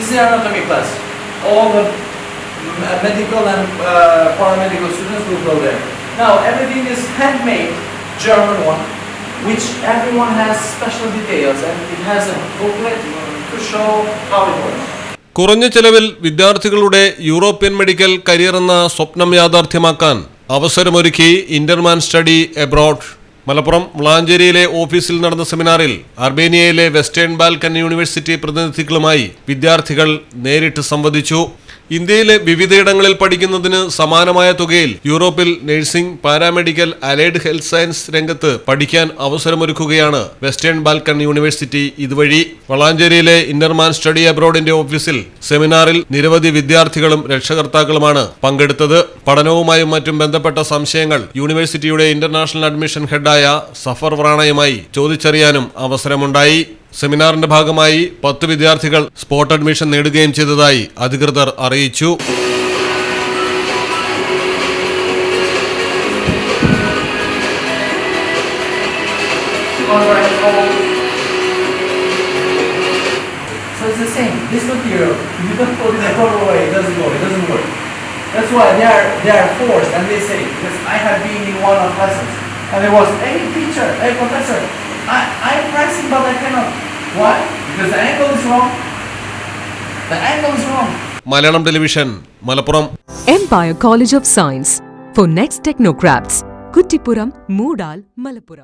This is the anatomy class. All the medical and uh, paramedical students will go there. Now everything is handmade, German one, which everyone has special details and it has a booklet to show how it works. കുറഞ്ഞ ചെലവിൽ വിദ്യാർത്ഥികളുടെ European medical career എന്ന സ്വപ്നം യാഥാർത്ഥ്യമാക്കാൻ അവസരമൊരുക്കി Interman study abroad Malappuram മുളാഞ്ചേരിയിലെ ഓഫീസിൽ നടന്ന സെമിനാറിൽ അർമേനിയയിലെ വെസ്റ്റേൺ ബാൽക്കൻ യൂണിവേഴ്സിറ്റി പ്രതിനിധികളുമായി വിദ്യാർത്ഥികൾ നേരിട്ട് സംവദിച്ചു. ഇന്ത്യയിലെ വിവിധയിടങ്ങളിൽ പഠിക്കുന്നതിന് സമാനമായ തുകയിൽ യൂറോപ്പിൽ nursing paramedical allied health science രംഗത്ത് പഠിക്കാൻ അവസരമൊരുക്കുകയാണ് വെസ്റ്റേൺ ബാൽക്കൺ യൂണിവേഴ്സിറ്റി ഇതുവഴി. വളാഞ്ചേരിയിലെ ഇന്റർമാൻ സ്റ്റഡി അബ്രോഡിന്റെ ഓഫീസിൽ സെമിനാറിൽ നിരവധി വിദ്യാർത്ഥികളും രക്ഷകർത്താക്കളുമാണ് പങ്കെടുത്തത്. പഠനവുമായും മറ്റും ബന്ധപ്പെട്ട സംശയങ്ങൾ യൂണിവേഴ്സിറ്റിയുടെ ഇന്റർനാഷണൽ അഡ്മിഷൻ ഹെഡായ സഫർ വ്രാണയുമായി ചോദിച്ചറിയാനും അവസരമുണ്ടായി സെമിനാറിന്റെ ഭാഗമായി പത്ത് വിദ്യാർത്ഥികൾ സ്പോട്ട് അഡ്മിഷൻ നേടുകയും ചെയ്തതായി അധികൃതർ അറിയിച്ചു So it's the same. This material, you don't put it a proper way, it doesn't go. It doesn't. That's why they are they are forced, and they say because I have been in one of lessons, and there was, hey teacher, hey professor, I I'm pressing but I cannot. Why? Because the angle is wrong. The angle is wrong. Malayalam television Malappuram Empire College of Science for next technocrats. Kuttipuram, Moodal, Malappuram.